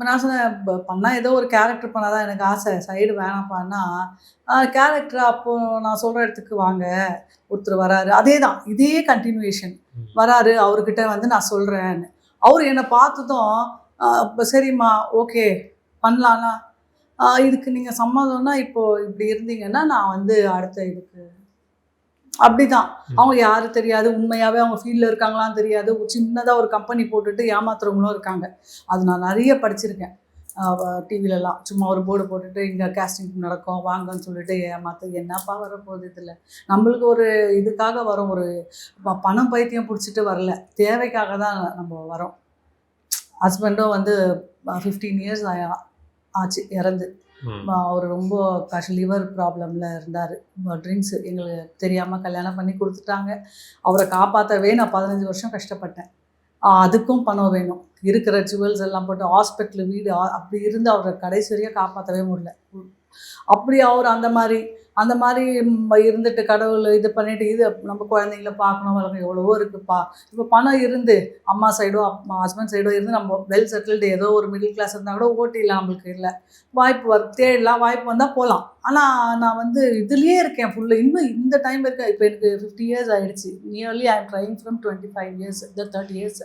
நான் சொன்னேன் "ப- பண்ணா ஏதோ ஒரு கேரக்டர் பண்ணாதான் எனக்கு ஆசை. சைடு வேணாப்பான்னா கேரக்டர் அப்போ நான் சொல்கிற இடத்துக்கு வாங்க. ஒருத்தர் வராரு. அதே தான் இதே கண்டினியூவேஷன் ம். வராரு. அவர்கிட்ட வந்து நான் சொல்கிறேன்னு அவர் என்னை பார்த்ததும் "ஆஹ் இப்ப சரிம்மா ஓகே பண்ணலான்னா ஆஹ் இதுக்கு நீங்கள் சம்மதம்னா இப்போ இப்படி இருந்தீங்கன்னா நான் வந்து அடுத்த இதுக்கு அப்படிதான். அவங்க யாரு தெரியாது. உண்மையாவே அவங்க ஃபீல்டில் இருக்காங்களான்னு தெரியாது. சின்னதாக ஒரு கம்பெனி போட்டுட்டு ஏமாத்துறவங்களும் இருக்காங்க. அது நான் நிறைய படிச்சிருக்கேன். டிவிலலாம் சும்மா ஒரு போர்டு போட்டுட்டு இங்கே கேஸ்டிங் நடக்கும். வாங்கன்னு சொல்லிட்டு ஏமாத்து. என்னப்பா வரப்போகுது இதில்? நம்மளுக்கு ஒரு இதுக்காக வரோம். ஒரு பணம் பைத்தியம் பிடிச்சிட்டு வரல. தேவைக்காக தான் நம்ம வரோம். ஹஸ்பண்டும் வந்து ஃபிஃப்டீன் இயர்ஸ் ஆச்சு இறந்து. அவர் ரொம்ப கஷ் லிவர் ப்ராப்ளமில் இருந்தார். ட்ரிங்க்ஸ் எங்களுக்கு தெரியாமல் கல்யாணம் பண்ணி கொடுத்துட்டாங்க. அவரை காப்பாற்றவே நான் பதினஞ்சு வருஷம் கஷ்டப்பட்டேன். அதுக்கும் பணம் வேணும். இருக்கிற ஜுவல்ஸ் எல்லாம் போட்டு ஹாஸ்பிட்டல் வீடு அப்படி இருந்து அவரை கடைசி வரையும் காப்பாற்றவே முடியல. அப்படி அவர் அந்த மாதிரி அந்த மாதிரி இருந்துட்டு கடவுள் இது பண்ணிட்டு இது நம்ம குழந்தைங்கள பார்க்கணும் வளர்க்கணும் எவ்வளவோ இருக்குப்பா. இப்போ பணம் இருந்து அம்மா சைடோ அம்மா ஹஸ்பண்ட் சைடோ இருந்து நம்ம வெல் செட்டில்டு ஏதோ ஒரு மிடில் கிளாஸ் இருந்தால் கூட ஓட்டிடலாம் நம்மளுக்கு இல்லை. வாய்ப்பு வர தேடலாம் வாய்ப்பு வந்தால் போகலாம் ஆனால் நான் வந்து இதுலேயே இருக்கேன் ஃபுல்லு இன்னும் இந்த டைம் இருக்கேன் இப்போ எனக்கு ஃபிஃப்டி இயர்ஸ் ஆயிடுச்சு. Nearly I am trying from twenty five years thirty years